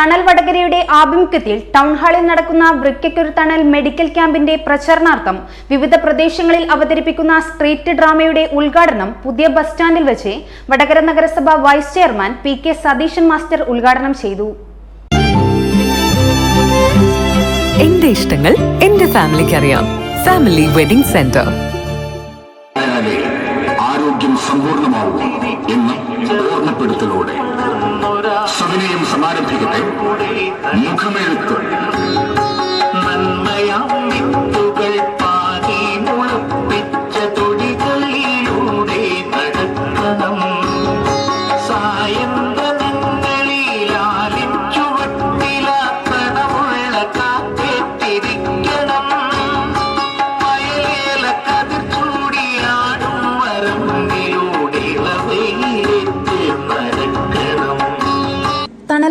തണൽ വടകരയുടെ ആഭിമുഖ്യത്തിൽ ടൗൺ ഹാളിൽ നടക്കുന്ന വൃക്കയ്ക്കൊരു തണൽ മെഡിക്കൽ ക്യാമ്പിന്റെ പ്രചരണാർത്ഥം വിവിധ പ്രദേശങ്ങളിൽ അവതരിപ്പിക്കുന്ന സ്ട്രീറ്റ് ഡ്രാമയുടെ ഉദ്ഘാടനം പുതിയ ബസ് സ്റ്റാൻഡിൽ വെച്ച് വടകര നഗരസഭ vice chairman P K Satheesan master ഉദ്ഘാടനം ചെയ്തു. എന്റെ ഇഷ്ടങ്ങൾ എന്റെ ഫാമിലിക്ക് അറിയാം ഫാമിലി വെഡിംഗ് സെന്റർ. സമാരംഭിക്കട്ടെ? മുഖമെഴുത്ത്.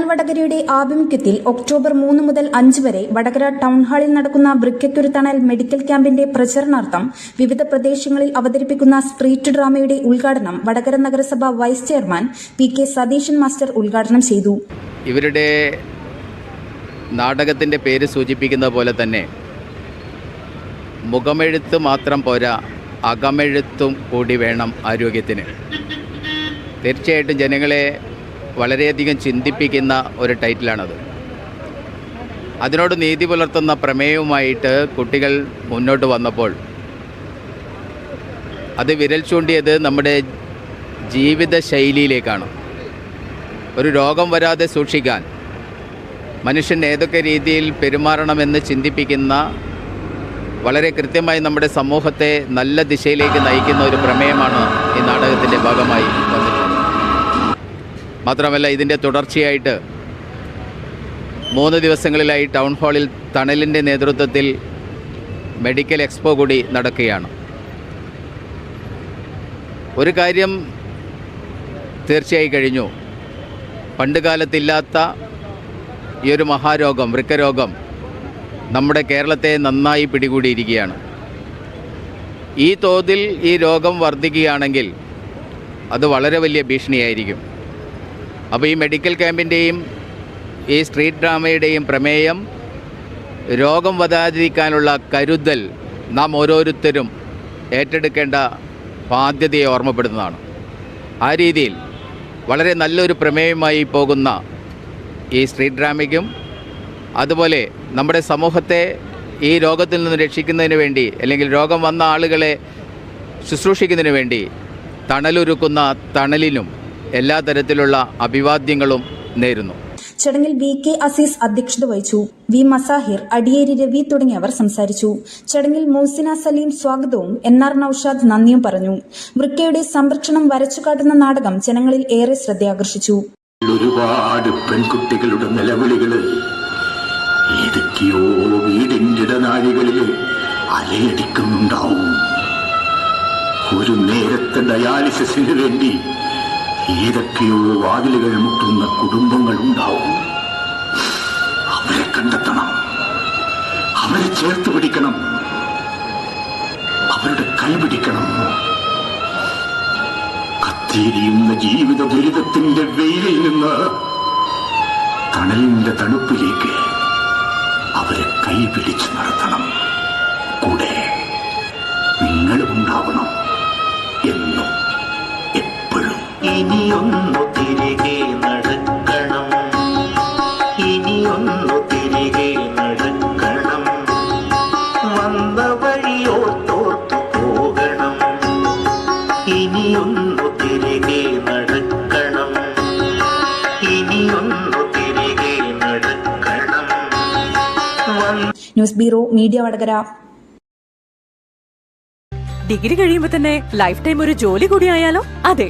വടകരയുടെ ആഭിമുഖ്യത്തിൽ ഒക്ടോബർ മൂന്ന് മുതൽ അഞ്ച് വരെ വടകര ടൗൺ ഹാളിൽ നടക്കുന്ന വൃക്കയ്ക്കൊരു തണൽ മെഡിക്കൽ ക്യാമ്പിന്റെ പ്രചരണാർത്ഥം വിവിധ പ്രദേശങ്ങളിൽ അവതരിപ്പിക്കുന്ന സ്ട്രീറ്റ് ഡ്രാമയുടെ ഉദ്ഘാടനം വടകര നഗരസഭ vice chairman P K Satheesan master ഉദ്ഘാടനം ചെയ്തു. ഇവരുടെ നാടകത്തിന്റെ പേര് സൂചിപ്പിക്കുന്ന പോലെ തന്നെ മുഖമെഴുത്ത് മാത്രം പോരാ അകമെഴുത്തും കൂടി വേണം ആരോഗ്യത്തിന്. തീർച്ചയായിട്ടും ജനങ്ങളെ വളരെയധികം ചിന്തിപ്പിക്കുന്ന ഒരു ടൈറ്റിലാണത്. അതിനോട് നീതി പുലർത്തുന്ന പ്രമേയവുമായിട്ട് കുട്ടികൾ മുന്നോട്ട് വന്നപ്പോൾ അത് വിരൽ ചൂണ്ടിയത് നമ്മുടെ ജീവിത ശൈലിയിലേക്കാണ് ഒരു രോഗം വരാതെ സൂക്ഷിക്കാൻ മനുഷ്യൻ ഏതൊക്കെ രീതിയിൽ പെരുമാറണമെന്ന് ചിന്തിപ്പിക്കുന്ന വളരെ കൃത്യമായി നമ്മുടെ സമൂഹത്തെ നല്ല ദിശയിലേക്ക് നയിക്കുന്ന ഒരു പ്രമേയമാണ് ഈ നാടകത്തിന്റെ ഭാഗമായി വന്നിട്ടുള്ളത്. മാത്രമല്ല ഇതിന്റെ തുടർച്ചയായിട്ട് മൂന്ന് ദിവസങ്ങളിലായി ടൗൺ ഹാളിൽ തണലിന്റെ നേതൃത്വത്തിൽ മെഡിക്കൽ എക്സ്പോ കൂടി നടക്കുകയാണ്. ഒരു കാര്യം തീർച്ചയായി കഴിഞ്ഞു. പണ്ട് കാലത്തില്ലാത്ത ഈ ഒരു മഹാരോഗം വൃക്കരോഗം നമ്മുടെ കേരളത്തെ നന്നായി പിടികൂടിയിരിക്കുകയാണ്. ഈ തോതിൽ ഈ രോഗം വർദ്ധിക്കുകയാണെങ്കിൽ അത് വളരെ വലിയ ഭീഷണിയായിരിക്കും. അപ്പോൾ ഈ മെഡിക്കൽ ക്യാമ്പിന്റെയും ഈ സ്ട്രീറ്റ് ഡ്രാമയുടെയും പ്രമേയം രോഗം വരാതിരിക്കാനുള്ള കരുതൽ നാം ഓരോരുത്തരും ഏറ്റെടുക്കേണ്ട ബാധ്യതയെ ഓർമ്മപ്പെടുന്നതാണ് ആ രീതിയിൽ വളരെ നല്ലൊരു പ്രമേയമായി പോകുന്ന ഈ സ്ട്രീറ്റ് ഡ്രാമയ്ക്കും അതുപോലെ നമ്മുടെ സമൂഹത്തെ ഈ രോഗത്തിൽ നിന്ന് രക്ഷിക്കുന്നതിന് വേണ്ടി അല്ലെങ്കിൽ രോഗം വന്ന ആളുകളെ ശുശ്രൂഷിക്കുന്നതിന് വേണ്ടി തണലൊരുക്കുന്ന തണലിനും എല്ലാ തരത്തിലുള്ള അഭിവാദ്യങ്ങളും നേരുന്നു. ചടങ്ങിൽ വി കെ അസീസ് അധ്യക്ഷത വഹിച്ചു. വി മസാഹിർ അടിയേരി രവി തുടങ്ങിയവർ സംസാരിച്ചു. ചടങ്ങിൽ മോസിന സലീം സ്വാഗതവും എൻ ആർ നൌഷാദ് നന്ദിയും പറഞ്ഞു. വൃക്കയുടെ സംരക്ഷണം വരച്ചുകാട്ടുന്ന നാടകം ജനങ്ങളിൽ ഏറെ ശ്രദ്ധയാകർഷിച്ചു. ഒരുപാട് പെൺകുട്ടികളുടെ നിലവിളികൾ ഏതൊക്കെയോ വീടിന്റെ ഇടനാഴികളിൽ അലയടിക്കുന്നുണ്ടാവും. ഒരു നേരത്തെ ഡയാലിസിസിന് വേണ്ടി ഏതൊക്കെയോ വാതിലുകൾ മുട്ടുന്ന കുടുംബങ്ങൾ ഉണ്ടാവും. അവരെ കണ്ടെത്തണം. അവരെ ചേർത്ത് പിടിക്കണം. അവരുടെ കൈ പിടിക്കണം. കത്തിരിയുന്ന ജീവിത ദുരിതത്തിന്റെ വെയിലിൽ നിന്ന് തണലിന്റെ തണുപ്പിലേക്ക് അവരെ കൈ പിടിച്ചു നടത്തണം. ഇനിയൊന്നു തിരികെ നടക്കണം. ഇനിയൊന്നു തിരികെ നടക്കണം. വന്ന വഴിയോർത്തോർത്തു പോകണം. ഇനിയൊന്നു തിരികെ നടക്കണം. ഇനിയൊന്നു തിരികെ നടക്കണം. News bureau media Vadakara. Degree കഴിയുമ്പോൾ തന്നെ ലൈഫ് ടൈം ഒരു ജോലി കൂടി ആയാലോ? അതെ